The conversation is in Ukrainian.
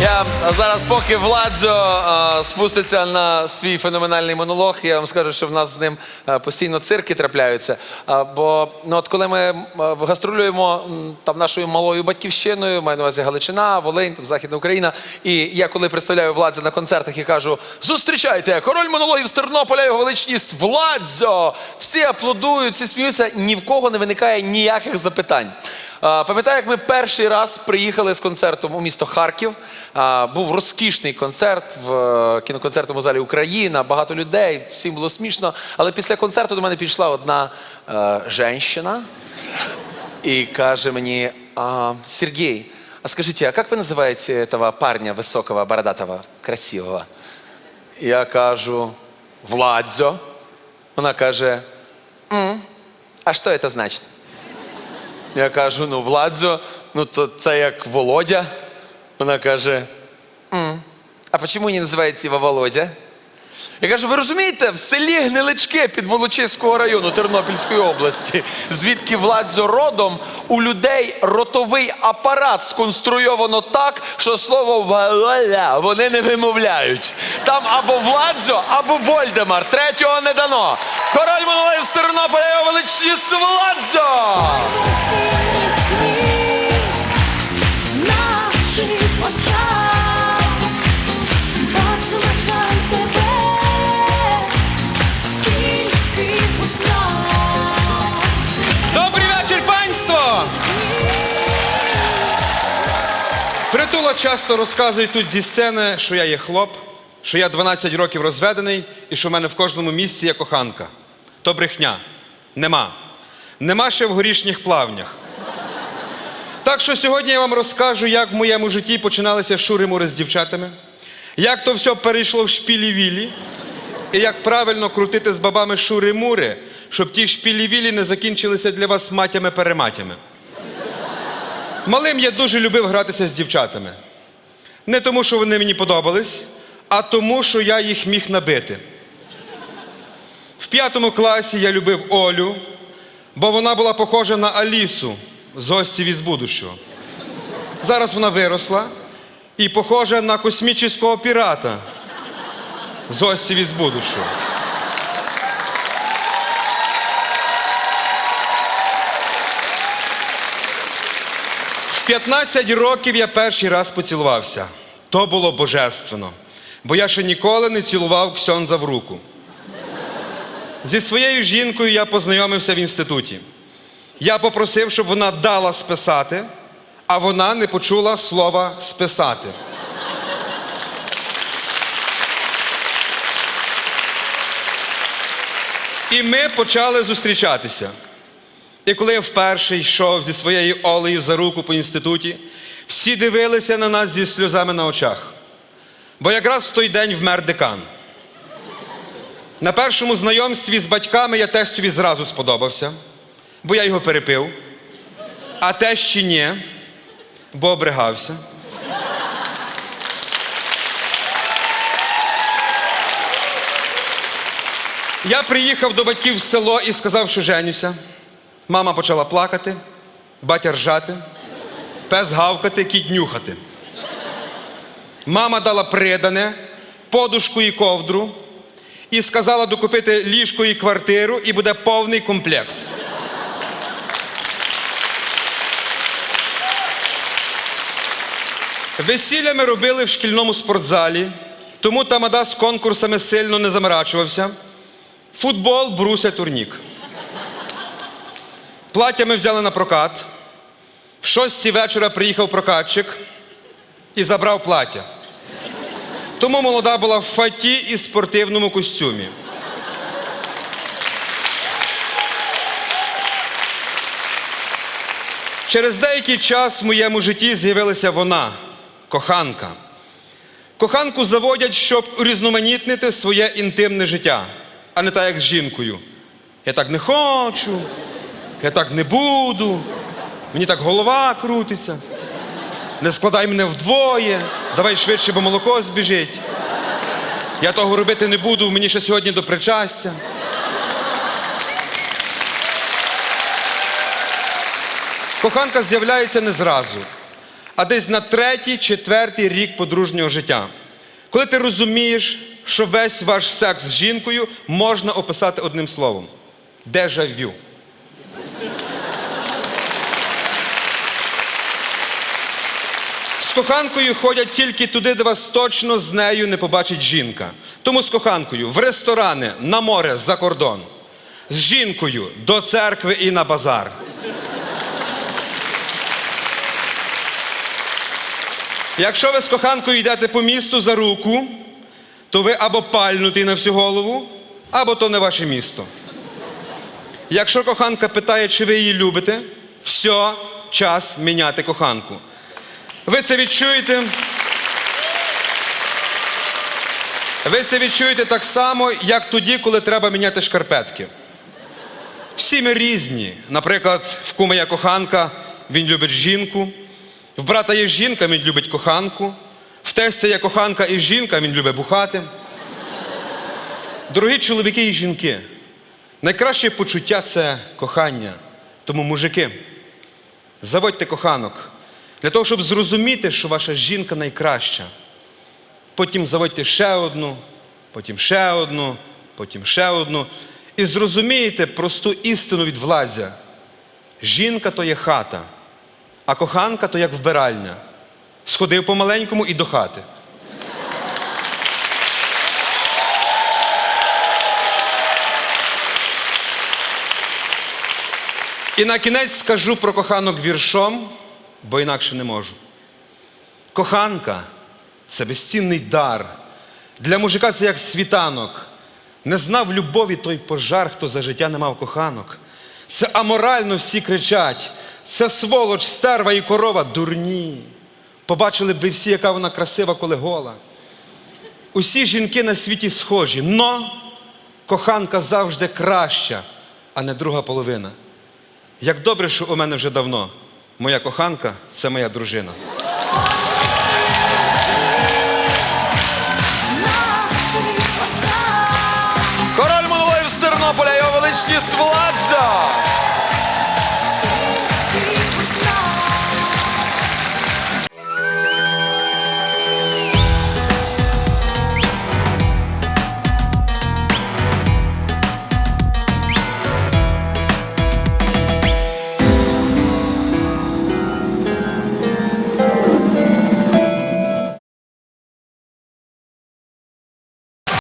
Я зараз, поки Владзо е, спуститься на свій феноменальний монолог, я вам скажу, що в нас з ним е, постійно цирки трапляються. Е, бо ну, от коли ми е, гастролюємо там нашою малою батьківщиною, маю на увазі Галичина, Волинь, там Західна Україна. І я коли представляю Владзо на концертах і кажу: зустрічайте, король монологів з Тернополя, його величність Владзо! Всі аплодують, всі сміються, ні в кого не виникає ніяких запитань. Пам'ятаю, як ми перший раз приїхали з концертом у місто Харків. Був розкішний концерт в е, кіноконцертному залі Україна, багато людей, всім було смішно. Але після концерту до мене підійшла одна е, женщина і каже мені: Сергій, а скажіть, а як ви називаєте этого парня високого, бородатого, красивого? Я кажу, Владзо. Вона каже, «М, а що це значить? Я кажу, ну, Владзо, ну то це як Володя. Вона каже: «М, а чому не називається його Володя? Я кажу, ви розумієте, в селі Гнилички під Волочиського району Тернопільської області, звідки Владзо родом, у людей ротовий апарат сконструйовано так, що слово «Володя» вони не вимовляють. Там або Владзо, або Вольдемар. Третього не дано. Король монолив з Тернополя величність Владзо! Притула часто розказує тут зі сцени, що я є хлоп, що я 12 років розведений і що в мене в кожному місці є коханка. То брехня. Нема. Нема ще в горішніх плавнях. Так що сьогодні я вам розкажу, як в моєму житті починалися шури-мури з дівчатами, як то все перейшло в шпілі-вілі, і як правильно крутити з бабами шури-мури, щоб ті шпілі-вілі не закінчилися для вас матями-перематями. Малим я дуже любив гратися з дівчатами. Не тому, що вони мені подобались, а тому, що я їх міг набити. В п'ятому класі я любив Олю, бо вона була похожа на Алісу з гостів із будущого. Зараз вона виросла і похожа на космічного пірата з гостів із будущого. 15 років я перший раз поцілувався. То було божественно, бо я ще ніколи не цілував ксьонза в руку. Зі своєю жінкою я познайомився в інституті. Я попросив, щоб вона дала списати, а вона не почула слова списати. І ми почали зустрічатися. І коли я вперше йшов зі своєю Олею за руку по інституті, всі дивилися на нас зі сльозами на очах. Бо якраз в той день вмер декан. На першому знайомстві з батьками я тестові зразу сподобався, бо я його перепив, а тещі ні, бо обригався. Я приїхав до батьків в село і сказав, що женюся. Мама почала плакати, батя ржати, пес гавкати, кіт нюхати. Мама дала придане, подушку і ковдру і сказала докупити ліжко і квартиру, і буде повний комплект. Весілля ми робили в шкільному спортзалі, тому тамада з конкурсами сильно не заморачувався. Футбол, бруся, турнік. Плаття ми взяли на прокат. В шостій вечора приїхав прокатчик і забрав плаття. Тому молода була в фаті і спортивному костюмі. Через деякий час в моєму житті з'явилася вона, коханка. Коханку заводять, щоб урізноманітнити своє інтимне життя, а не так, як з жінкою. Я так не хочу, я так не буду, мені так голова крутиться. Не складай мене вдвоє, давай швидше, бо молоко збіжить. Я того робити не буду, мені ще сьогодні до причастя. Коханка з'являється не зразу, а десь на третій, четвертий рік подружнього життя. Коли ти розумієш, що весь ваш секс з жінкою можна описати одним словом дежавю. Коханкою ходять тільки туди, де вас точно з нею не побачить жінка. Тому з коханкою в ресторани, на море, за кордон. З жінкою до церкви і на базар. Якщо ви з коханкою йдете по місту за руку, то ви або пальнутий на всю голову, або то не ваше місто. Якщо коханка питає, чи ви її любите, все, час міняти коханку. Ви це відчуєте. Ви це відчуєте так само, як тоді, коли треба міняти шкарпетки. Всі ми різні. Наприклад, в кума є коханка, він любить жінку. В брата є жінка, він любить коханку. В тестя є коханка і жінка, він любить бухати. Дорогі чоловіки і жінки, найкраще почуття це кохання. Тому, мужики, заводьте коханок для того, щоб зрозуміти, що ваша жінка найкраща. Потім заводьте ще одну, потім ще одну, потім ще одну. І зрозумієте просту істину від влазя. Жінка то є хата, а коханка то як вбиральня. Сходив помаленькому і до хати. І на кінець скажу про коханок віршом, бо інакше не можу. Коханка це безцінний дар. Для мужика це як світанок. Не знав любові той пожар, хто за життя не мав коханок. Це аморально всі кричать. Це сволоч, стерва і корова дурні. Побачили б ви всі, яка вона красива, коли гола. Усі жінки на світі схожі, но коханка завжди краща, а не друга половина. Як добре, що у мене вже давно. Моя коханка це моя дружина. Король монологів з Тернополя, його величність Владзо!